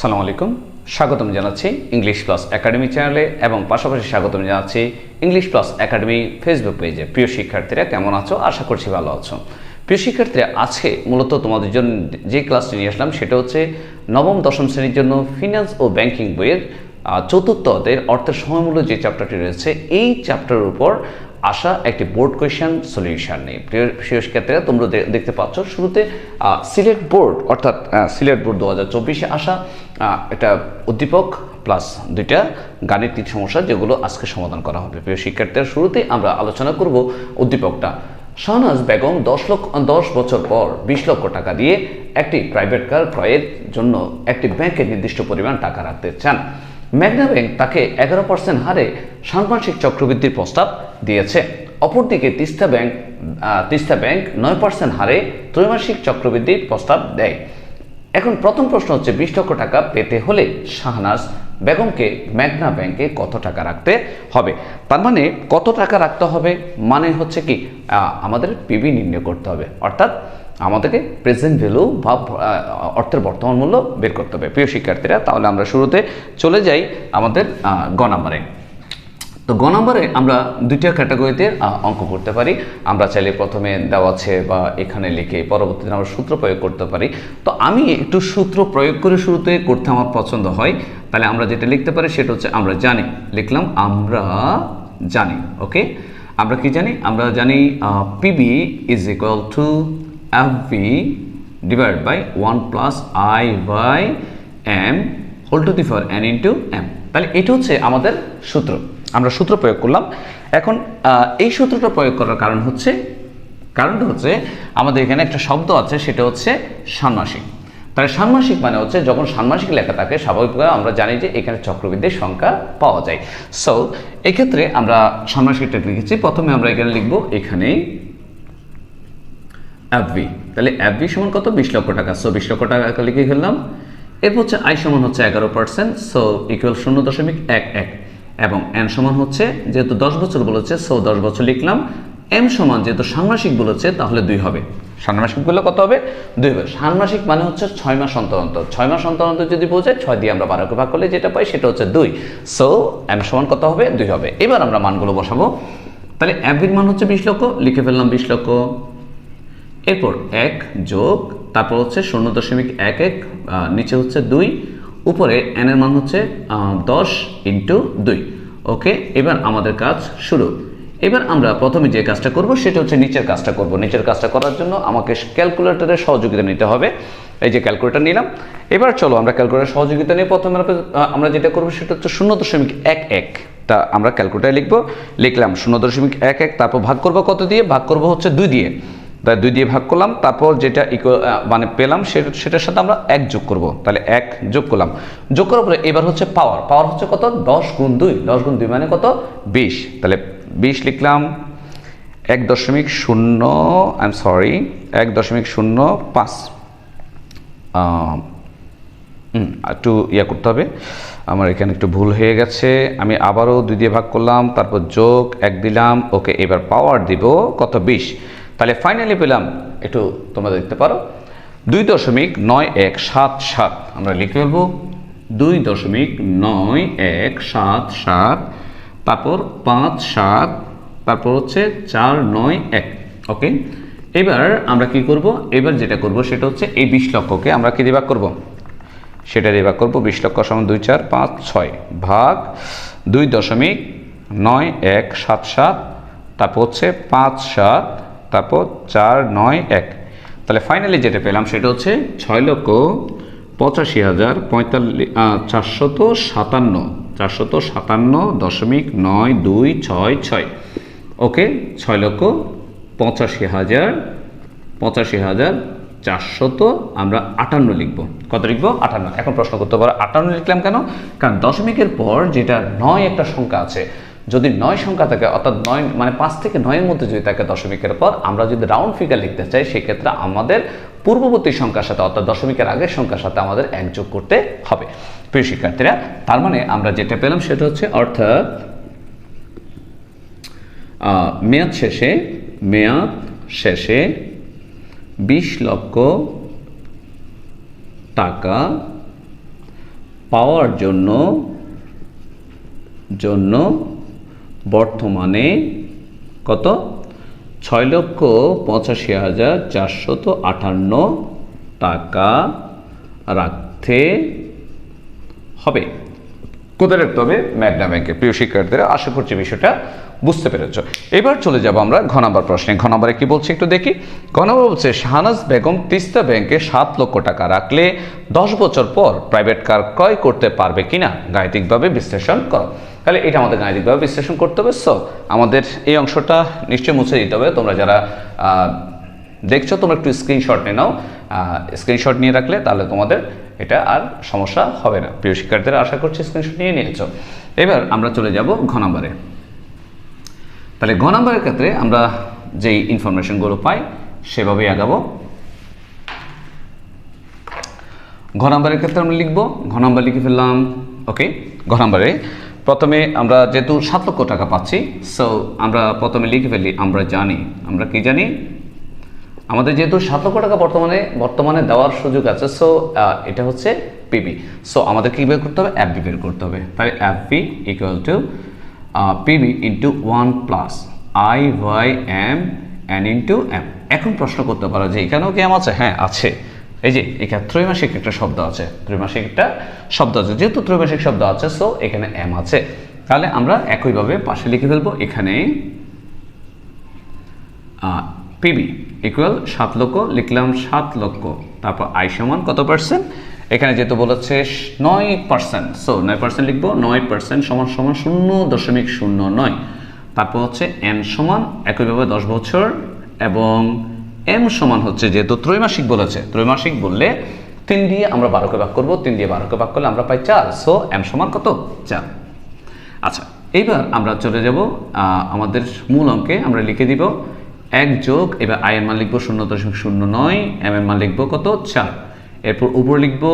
সালাম আলাইকুম। স্বাগতম জানাচ্ছি ইংলিশ প্লাস একাডেমি চ্যানেলে এবং পাশাপাশি স্বাগতম জানাচ্ছি ইংলিশ প্লাস একাডেমি ফেসবুক পেজে প্রিয় শিক্ষার্থীরা কেমন আছো? আশা করছি ভালো আছো। প্রিয় শিক্ষার্থীরা আজকে মূলত তোমাদের জন্য যে ক্লাসটি নিয়ে আসলাম সেটা হচ্ছে নবম দশম শ্রেণির জন্য ফিনান্স ও ব্যাংকিং বইয়ের আহ, চতুর্থ অধ্যায়ের অর্থের সময়মূল্য যে চ্যাপ্টারটি রয়েছে এই চ্যাপ্টারের উপর আসা একটি বোর্ড কোয়েশন সলিউশন নেই প্রিয় প্রিয় শিক্ষার্থীরা তোমরা দেখতে পাচ্ছ শুরুতে সিলেট বোর্ড অর্থাৎ সিলেট বোর্ড দু হাজার চব্বিশে আসা একটা উদ্দীপক প্লাস দুইটা গাণিতিক সমস্যা যেগুলো আজকে সমাধান করা হবে। প্রিয় শিক্ষার্থীরা শুরুতে আমরা আলোচনা করব উদ্দীপকটা। শাহনাজ বেগম দশ লক্ষ, দশ বছর পর বিশ লক্ষ টাকা দিয়ে একটি প্রাইভেট কার ক্রয়ের জন্য একটি ব্যাংকে নির্দিষ্ট পরিমাণ টাকা রাখতে চান। ম্যাগনা ব্যাংক তাকে এগারো পার্সেন্ট হারে ষান্মাসিক চক্রবৃদ্ধির প্রস্তাব দিয়েছে। অপরদিকে তিস্তা ব্যাংক তিস্তা ব্যাংক নয় পার্সেন্ট হারে ত্রৈমাসিক চক্রবৃদ্ধির প্রস্তাব দেয়। এখন প্রথম প্রশ্ন হচ্ছে বিশ লক্ষ টাকা পেতে হলে শাহনাজ বেগমকে ম্যাগনা ব্যাংকে কত টাকা রাখতে হবে? তার মানে কত টাকা রাখতে হবে? মানে হচ্ছে কি আমাদের পিবি নির্ণয় করতে হবে। অর্থাৎ আমাদেরকে প্রেজেন্ট ভ্যালু বা অর্থের বর্তমান মূল্য বের করতে হবে। প্রিয় শিক্ষার্থীরা তাহলে আমরা শুরুতে চলে যাই আমাদের আহ, গ নাম্বারে তো গ নম্বরে আমরা দুইটা ক্যাটাগরিতে অঙ্ক করতে পারি। আমরা চাইলে প্রথমে দেওয়া আছে বা এখানে লিখে পরবর্তীতে আমরা সূত্র প্রয়োগ করতে পারি। তো আমি একটু সূত্র প্রয়োগ করে শুরুতে করতে আমার পছন্দ হয়। তাহলে আমরা যেটা লিখতে পারি সেটা হচ্ছে আমরা জানি। লিখলাম, আমরা জানি, ওকে? আমরা কি জানি? আমরা জানি PB is equal to F B divide by one plus I by M whole to the for N into M তাহলে এটা হচ্ছে আমাদের সূত্র। আমরা সূত্র প্রয়োগ করলাম। এখন এই সূত্রটা প্রয়োগ করার কারণ হচ্ছে, কারণটা হচ্ছে আমাদের এখানে একটা শব্দ আছে, সেটা হচ্ছে ষান্মাসিক। তাহলে ষান্মাসিক মানে হচ্ছে যখন ষান্মাসিক লেখা থাকে, স্বাভাবিকভাবে আমরা জানি যে এখানে চক্রবৃদ্ধির সংখ্যা পাওয়া যায়। সো এক্ষেত্রে আমরা ষান্মাসিকটা লিখেছি। প্রথমে আমরা এখানে লিখব এখানে অ্যাপভি তাহলে অ্যাপভি সমান কত? বিশ লক্ষ টাকা। সো বিশ লক্ষ টাকা লিখে ফেললাম। এরপর হচ্ছে আই সমান হচ্ছে এগারো পার্সেন্ট সো ইকুয়াল শূন্য দশমিক এক এক। এবং এন সমান হচ্ছে, যেহেতু দশ বছর বলেছে সো দশ বছর লিখলাম এম সমান যেহেতু ষান্মাসিক বলেছে, তাহলে দুই হবে। ষান্মাসিক বললে কত হবে? দুই হবে। ষান্মাসিক মানে হচ্ছে ছয় মাস অন্তর অন্তর। ছয় মাস অন্তর অন্তর যদি বোঝায়, ছয় দিয়ে আমরা বারোকে ভাগ করলে যেটা পাই, সেটা হচ্ছে দুই। সো এম সমান কত হবে? দুই হবে। এবার আমরা মানগুলো বসাবো। তাহলে অ্যাভির মান হচ্ছে বিশ লক্ষ, লিখে ফেললাম বিশ লক্ষ। এরপর এক যোগ, তারপর হচ্ছে শূন্য দশমিক এক এক নিচে হচ্ছে দুই। উপরে এন এর মান হচ্ছে দশ ইন্টু দুই। ওকে এবার আমাদের কাজ শুরু। এবার আমরা প্রথমে যে কাজটা করব, সেটা হচ্ছে নিচের কাজটা করব। নিচের কাজটা করার জন্য আমাকে ক্যালকুলেটরের সহযোগিতা নিতে হবে। এই যে ক্যালকুলেটর নিলাম। এবার চলো আমরা ক্যালকুলেটার সহযোগিতা নিয়ে প্রথমে আমরা- যেটা করব, সেটা হচ্ছে শূন্য দশমিক এক এক। তা আমরা ক্যালকুলেটারে লিখব, লিখলাম শূন্য দশমিক এক এক, তারপর ভাগ করব কত দিয়ে? ভাগ করব হচ্ছে দুই দিয়ে। তাই দুই দিয়ে ভাগ করলাম, তারপর যেটা ইকো- মানে পেলাম সে- সেটার সাথে আমরা এক যোগ করব। তাহলে এক যোগ করলাম। যোগ করার পরে এবার হচ্ছে পাওয়ার পাওয়ার হচ্ছে কত? দশ গুণ দুই। দশ গুণ দুই মানে কত? বিশ। তাহলে বিশ লিখলাম, এক দশমিক শূন্য আই এম সরি এক দশমিক শূন্য পাঁচ একটু ইয়া করতে হবে। আমার এখানে একটু ভুল হয়ে গেছে। আমি আবারও দুই দিয়ে ভাগ করলাম, তারপর যোগ এক দিলাম। ওকে, এবার পাওয়ার দিব কত? বিশ। তাহলে ফাইনালি পেলাম, একটু তোমরা দেখতে পারো। দুই দশমিক নয় এক সাত সাত, আমরা লিখে ফেলব। দুই দশমিক নয় এক সাত সাত, তারপর পাঁচ সাত, তারপর হচ্ছে চার নয় এক ওকে এবার আমরা কি করব? এবার যেটা করব সেটা হচ্ছে এই বিশ লক্ষকে আমরা কি ভাগ করব? সেটা দিয়ে করব বিশ লক্ষ সমান দুই চার পাঁচ ছয় ভাগ দুই দশমিক নয় এক সাত সাত, তারপর হচ্ছে পাঁচ সাত তারপর চার, নয়, এক। তাহলে ফাইনালি যেটা পেলাম সেটা হচ্ছে ছয় লক্ষ পঁচাশি হাজার পঁয়তাল্লিশ চারশত সাতান্ন চারশত সাতান্ন দশমিক নয় দুই ছয় ছয়। ওকে ছয় লক্ষ পঁচাশি হাজার পঁচাশি হাজার চারশত আমরা আটান্ন লিখব। কত লিখব? আটান্ন। এখন প্রশ্ন করতে পারো, আটান্ন লিখলাম কেন? কারণ দশমিকের পর যেটা নয় একটা সংখ্যা আছে যদি নয় সংখ্যা থাকে, অর্থাৎ নয় মানে পাঁচ থেকে নয়ের মধ্যে যদি থাকে দশমিকের পর, আমরা যদি রাউন্ড ফিগার লিখতে চাই, সেক্ষেত্রে আমাদের পূর্ববর্তী সংখ্যার সাথে, অর্থাৎ দশমিকের আগের সংখ্যার সাথে আমাদের এক যোগ করতে হবে। প্রিয় শিক্ষার্থীরা, তার মানে আমরা যেটা পেলাম সেটা হচ্ছে, অর্থাৎ মেয়াদ শেষে মেয়াদ শেষে বিশ লক্ষ টাকা পাওয়ার জন্য জন্য বর্তমানে কত? ছয় লক্ষ পঁচাশি হাজার চারশত আটান্ন টাকা রাখতে হবে। কোথায় রাখতে হবে? ম্যাগনা ব্যাংকে। প্রিয় শিক্ষার্থীরা, আশা করছি বিষয়টা বুঝতে পেরেছ। এবার চলে যাব আমরা ঘ নম্বর প্রশ্নে। ঘ নম্বরে কি বলছে একটু দেখি। ঘ নম্বর বলছে, শাহনাজ বেগম তিস্তা ব্যাংকে সাত লক্ষ টাকা রাখলে দশ বছর পর প্রাইভেট কার ক্রয় করতে পারবে কিনা? গাণিতিকভাবে বিশ্লেষণ করো। তাহলে এটা আমাদের গাণিতিকভাবে বিশ্লেষণ করতে হবে। সো আমাদের এই অংশটা নিশ্চয়ই মুছে দিতে হবে। তোমরা যারা দেখছ, তোমরা একটু স্ক্রিনশট নিয়ে নাও। স্ক্রিনশট নিয়ে রাখলে তাহলে তোমাদের এটা আর সমস্যা হবে না। প্রিয় শিক্ষার্থীরা, আশা করছি স্ক্রিনশট নিয়ে নিয়েছো। এবার আমরা চলে যাব ঘ নম্বরে। তাহলে ঘ নম্বরের ক্ষেত্রে আমরা যেই ইনফরমেশনগুলো পাই, সেভাবেই আগাবো। ঘ নম্বরের ক্ষেত্রে আমরা লিখব, ঘ নম্বর লিখে ফেললাম ওকে ঘ নম্বরে প্রথমে আমরা যেহেতু সাত লক্ষ টাকা পাচ্ছি সো আমরা প্রথমে লিখে ফেলি, আমরা জানি। আমরা কি জানি? আমাদের যেহেতু সাত লক্ষ টাকা বর্তমানে বর্তমানে দেওয়ার সুযোগ আছে সো এটা হচ্ছে পিবি সো আমাদের কী বের করতে হবে? অ্যাপ বের করতে হবে। তাহলে app B equal to PB into one plus I Y M N into M এখন প্রশ্ন করতে পারো যে এখানেও কি এম আছে? হ্যাঁ আছে। এই যে, এখানে ত্রৈমাসিক একটা শব্দ আছে। ত্রৈমাসিক একটা শব্দ আছে। যেহেতু ত্রৈমাসিক শব্দ আছে সো এখানে এম আছে। তাহলে আমরা একইভাবে পাশে লিখে ফেলব, এখানে পিবি ইকুয়াল সাত লক্ষ, লিখলাম সাত লক্ষ। তারপর আই সমান কত পার্সেন্ট এখানে যেহেতু বলেছে নয় পার্সেন্ট সো নয় পার্সেন্ট লিখব, নয় পার্সেন্ট সমান সমান শূন্য দশমিক শূন্য নয়। তারপর হচ্ছে এন সমান, একইভাবে দশ বছর, এবং এম সমান হচ্ছে যেহেতু ত্রৈমাসিক বলেছে। ত্রৈমাসিক বললে তিন দিয়ে আমরা বারোকে ভাগ করব, তিন দিয়ে বারোকে ভাগ করলে আমরা পাই চার। সো এম সমান কত? চার। আচ্ছা এইবার আমরা চলে যাব আমাদের মূল অঙ্কে আমরা লিখে দিব এক যোগ, এবার আই এর মান লিখব শূন্য দশমিক শূন্য নয় এম এর মান লিখব কত? চার। এরপর উপর লিখব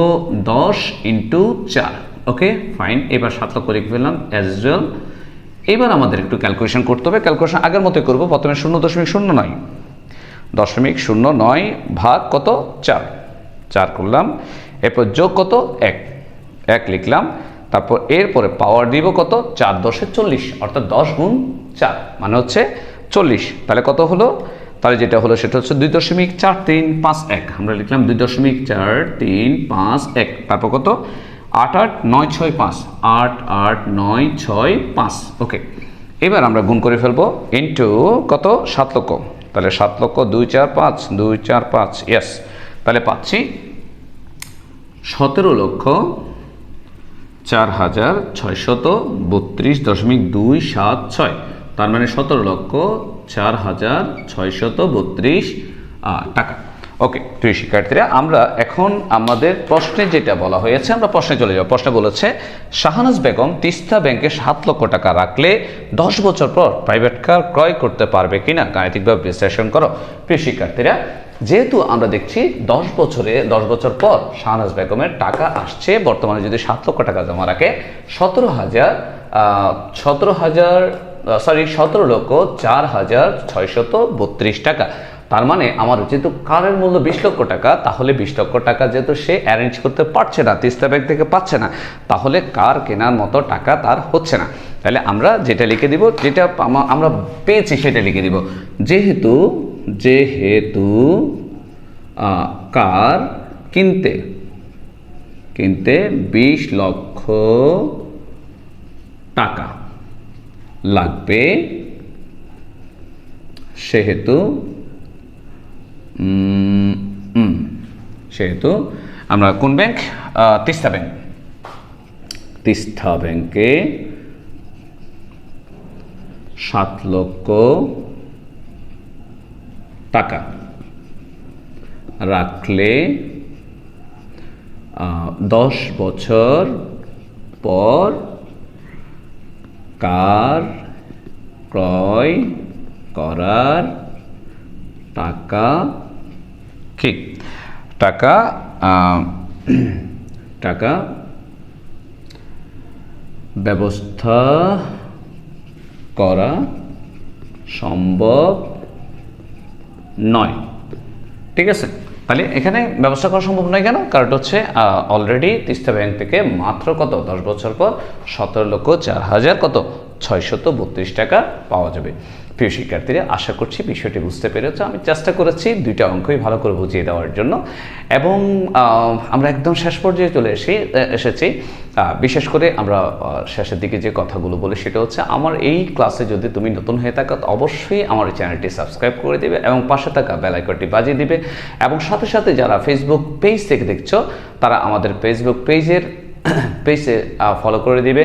দশ ইন্টু চার। ওকে, ফাইন, এবার সাত লক্ষ লিখে ফেললাম অ্যাজ ওয়েল এবার আমাদের একটু ক্যালকুলেশন করতে হবে। ক্যালকুলেশন আগের মতো করব, প্রথমে শূন্য দশমিক শূন্য নয়। দশমিক শূন্য নয় ভাগ কত? চার। চার করলাম, এরপর যোগ কত? এক। এক লিখলাম, তারপর এরপরে পাওয়ার দিব কত? চার দশে চল্লিশ, অর্থাৎ দশ গুণ চার মানে হচ্ছে চল্লিশ। তাহলে কত হলো? তাহলে যেটা হলো সেটা হচ্ছে দুই দশমিক চার তিন পাঁচ এক। আমরা লিখলাম দুই দশমিক চার তিন পাঁচ এক। তারপর কত? আট আট নয় ছয় পাঁচ। আট আট নয় ছয় পাঁচ। ওকে এবার আমরা গুণ করে ফেলব ইন্টু কত? সাত লক্ষ। তাহলে সাত লক্ষ দুই চার পাঁচ, দুই চার পাঁচ ইয়েস তাহলে পাচ্ছি সতেরো লক্ষ চার হাজার ছয়শত বত্রিশ দশমিক দুই সাত ছয়। তার মানে সতেরো লক্ষ চার হাজার ছয়শত বত্রিশ টাকা। ওকে প্রিয় শিক্ষার্থীরা, আমরা এখন আমাদের প্রশ্নে যেটা বলা হয়েছে, আমরা প্রশ্নে চলে যাব। প্রশ্নে বলেছে, শাহানাজ বেগম তিস্তা ব্যাংকে সাত লক্ষ টাকা রাখলে দশ বছর পর প্রাইভেট কার ক্রয় করতে পারবে কিনা? গাণিতিকভাবে বিশ্লেষণ করো। প্রিয় শিক্ষার্থীরা, যেহেতু আমরা দেখছি দশ বছরে, দশ বছর পর শাহনাজ বেগমের টাকা আসছে, বর্তমানে যদি সাত লক্ষ টাকা জমা রাখে, সতেরো হাজার সতেরো হাজার সরি সতেরো লক্ষ চার হাজার ছয়শত বত্রিশ টাকা। তার মানে আমার যেহেতু কারের মূল্য বিশ লক্ষ টাকা, তাহলে বিশ লক্ষ টাকা যেহেতু সে অ্যারেঞ্জ করতে পারছে না, তিস্তা ব্যাংক থেকে পাচ্ছে না, তাহলে কার কেনার মতো টাকা তার হচ্ছে না। তাহলে আমরা যেটা লিখে দিব, যেটা আমরা পেয়েছি সেটা লিখে দিব। যেহেতু যেহেতু কার কিনতে কিনতে বিশ লক্ষ টাকা লাগবে, সেহেতু সেহেতু আমরা কোন ব্যাংক তিস্তা ব্যাংক তিস্তা ব্যাংকে সাত লক্ষ টাকা রাখলে দশ বছর পর কার ক্রয় করার টাকা কি টাকা টাকা, ব্যবস্থা করা সম্ভব নয়। ঠিক আছে? তাহলে এখানে ব্যবস্থা করা সম্ভব নয় কেন? কারণ হচ্ছে অলরেডি তিস্তা ব্যাংক থেকে মাত্র কত? দশ বছর পর সতেরো লক্ষ চার হাজার কত? ছয়শত বত্রিশ টাকা পাওয়া যাবে। প্রিয় শিক্ষার্থীরা, আশা করছি বিষয়টি বুঝতে পেরেছ। আমি চেষ্টা করেছি দুইটা অঙ্কই ভালো করে বুঝিয়ে দেওয়ার জন্য। এবং আমরা একদম শেষ পর্যায়ে চলে এসে এসেছি। বিশেষ করে আমরা শেষের দিকে যে কথাগুলো বলি সেটা হচ্ছে, আমার এই ক্লাসে যদি তুমি নতুন হয়ে থাকো অবশ্যই আমার চ্যানেলটি সাবস্ক্রাইব করে দিবে এবং পাশে থাকা বেল আইকনটি বাজিয়ে দিবে। এবং সাথে সাথে যারা ফেসবুক পেজ থেকে দেখছ, তারা আমাদের ফেসবুক পেজের পেজে ফলো করে দিবে।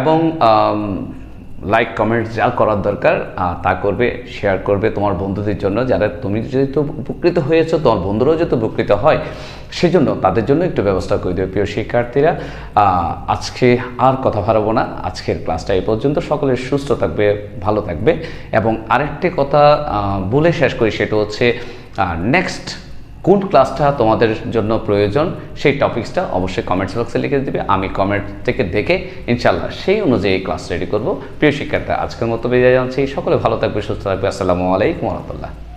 এবং লাইক কমেন্ট যা করার দরকার তা করবে শেয়ার করবে তোমার বন্ধুদের জন্য। যারা তুমি যেহেতু উপকৃত হয়েছো, তোমার বন্ধুরাও যেহেতু উপকৃত হয়, সেজন্য তাদের জন্য একটু ব্যবস্থা করে দেবে প্রিয় শিক্ষার্থীরা আজকে আর কথা বাড়াবো না। আজকের ক্লাসটা এই পর্যন্ত। সকলে সুস্থ থাকবে, ভালো থাকবে। এবং আরেকটি কথা বলে শেষ করি, সেটা হচ্ছে নেক্সট কোন ক্লাসটা তোমাদের জন্য প্রয়োজন, সেই টপিক্সটা অবশ্যই কমেন্টস বক্সে লিখে দেবে, আমি কমেন্ট থেকে দেখে ইনশাল্লাহ সেই অনুযায়ী ক্লাস রেডি করব। প্রিয় শিক্ষার্থী, আজকের মতো বেরিয়ে জানছি সকলে ভালো থাকবে, সুস্থ থাকবে। আসসালামু আলাইকুম রহমতুল্লাহ।